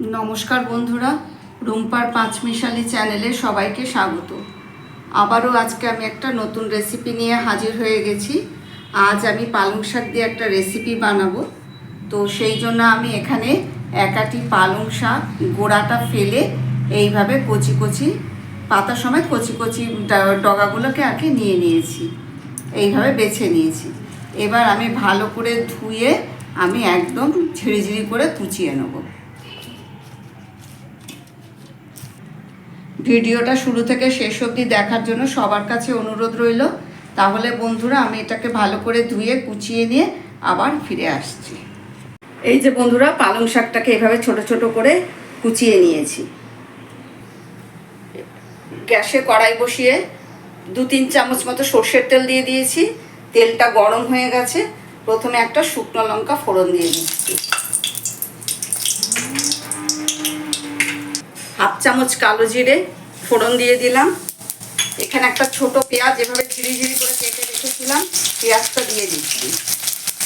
নমস্কার বন্ধুরা, রুম্পার পাঁচমিশালি চ্যানেলে সবাইকে স্বাগত। আবারও আজকে আমি একটা নতুন রেসিপি নিয়ে হাজির হয়ে গেছি। আজ আমি পালং শাক দিয়ে একটা রেসিপি বানাবো। তো সেই জন্য আমি এখানে একাটি পালং শাক গোড়াটা ফেলে এইভাবে কচি কচি পাতা সময় কচি কচি ডগাগুলোকে আগে নিয়ে নিয়েছি। এইভাবে বেছে নিয়েছি। এবার আমি ভালো করে ধুয়ে আমি একদম ঝিরিঝিরি করে কুচিয়ে নেব। ভিডিওটা শুরু থেকে শেষ অবধি দেখার জন্য সবার কাছে অনুরোধ রইল। তাহলে বন্ধুরা, আমি এটাকে ভালো করে ধুয়ে, কুচিয়ে নিয়ে আবার ফিরে আসছি। এই যে বন্ধুরা, পালং শাকটাকে এভাবে ছোট ছোট করে কুচিয়ে নিয়েছি। গ্যাসে কড়াই বসিয়ে দু তিন চামচ মতো সর্ষের তেল দিয়ে দিয়েছি। তেলটা গরম হয়ে গেছে। প্রথমে একটা শুকনো লঙ্কা ফোড়ন দিয়ে দিচ্ছি। হাফ চামচ কালো জিরে ফোড়ন দিয়ে দিলাম। এখানে একটা ছোট পেঁয়াজ, এভাবে ঝিরি ঝিরি করে কেটে রেখেছিলাম। পেঁয়াজটা দিয়ে দিচ্ছি।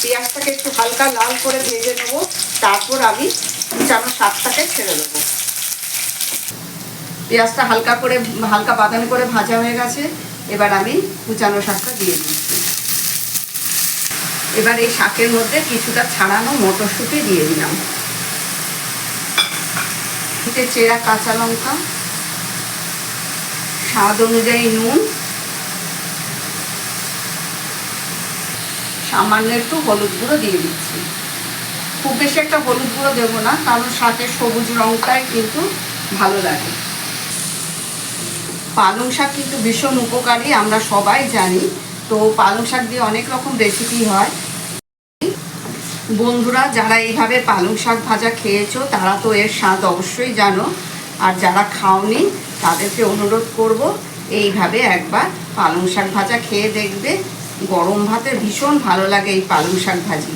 পেঁয়াজটাকে একটু হালকা লাল করে ভেজে নেব। তারপর আমি কুচানো শাকটাকে ছেড়ে দেবো। পেঁয়াজটা হালকা করে, হালকা বাদামি করে ভাজা হয়ে গেছে। এবার আমি কুচানো শাকটা দিয়ে দিচ্ছি। এবার এই শাকের মধ্যে কিছুটা ছাড়ানো মটরশুঁটি দিয়ে দিলাম। তিনটে চেরা কাঁচা লঙ্কা, স্বাদ অনুযায়ী নুন, সামান্য একটু হলুদ গুঁড়ো দিয়ে দিচ্ছি। খুব বেশি একটা হলুদ গুঁড়ো দেবো না, কারণ শাকের সবুজ রঙটাই কিন্তু ভালো লাগে। পালং শাক কিন্তু ভীষণ উপকারী, আমরা সবাই জানি। তো পালং শাক দিয়ে অনেক রকম রেসিপি হয়। বন্ধুরা, যারা এইভাবে পালং শাক ভাজা খেয়েছো, তারা তো এর স্বাদ অবশ্যই জানো। আর যারা খাওনি, তাদেরকে অনুরোধ করব, এইভাবে একবার পালং শাক ভাজা খেয়ে দেখবে। গরম ভাতে ভীষণ ভালো লাগে এই পালং শাক ভাজি।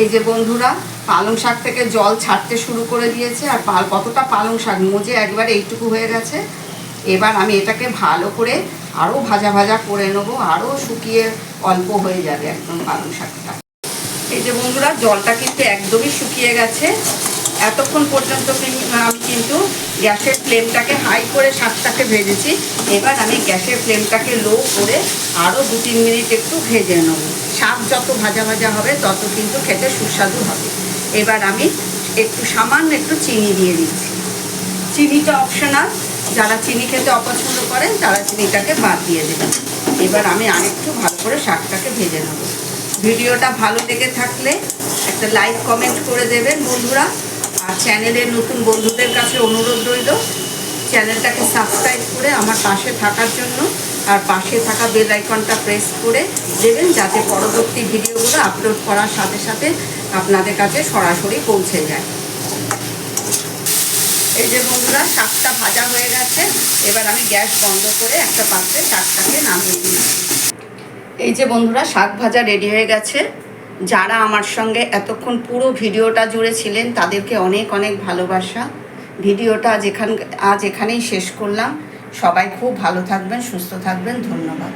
এই যে বন্ধুরা, পালং শাক থেকে জল ছাড়তে শুরু করে দিয়েছে, আর কতটা পালং শাক, মজে একবারে এইটুকু হয়ে গেছে। এবার আমি এটাকে ভালো করে আরও ভাজা ভাজা করে নেব আরও শুকিয়ে অল্প হয়ে যাবে একদম পালং শাকটা। এই যে বন্ধুরা, জলটা কিন্তু একদমই শুকিয়ে গেছে। এতক্ষণ পর্যন্ত আমি কিন্তু গ্যাসের ফ্লেমটাকে হাই করে শাকটাকে ভেজেছি। এবার আমি গ্যাসের ফ্লেমটাকে লো করে আরও দু তিন মিনিট একটু ভেজে নেব। শাক যত ভাজা ভাজা হবে, তত কিন্তু খেতে সুস্বাদু হবে। এবার আমি একটু সামান্য একটু চিনি দিয়ে দিচ্ছি। চিনিটা অপশনাল। যারা চিনি খেতে অপছন্দ করেন, তারা চিনিটাকে বাদ দিয়ে দেবেন। এবার আমি আরেকটু ভালো করে শাকটাকে ভেজে নেব। ভিডিওটা ভালো লেগে থাকলে একটা লাইক, কমেন্ট করে দেবেন বন্ধুরা। আর চ্যানেলের নতুন বন্ধুদের কাছে অনুরোধ রইল, চ্যানেলটাকে সাবস্ক্রাইব করে আমার পাশে থাকার জন্য আর পাশে থাকা বেল আইকনটা প্রেস করে দেবেন, যাতে পরবর্তী ভিডিওগুলো আপলোড করার সাথে সাথে আপনাদের কাছে সরাসরি পৌঁছে যায়। এই যে বন্ধুরা, শাকটা ভাজা হয়ে গেছে। এবার আমি গ্যাস বন্ধ করে একটা পাত্রে শাকটাকে নামিয়ে দিচ্ছি এই যে বন্ধুরা, শাক ভাজা রেডি হয়ে গেছে। যারা আমার সঙ্গে এতক্ষণ পুরো ভিডিওটা জুড়ে ছিলেন, তাদেরকে অনেক অনেক ভালোবাসা। ভিডিওটা আজ এখান আজ এখানেই শেষ করলাম। সবাই খুব ভালো থাকবেন, সুস্থ থাকবেন। ধন্যবাদ।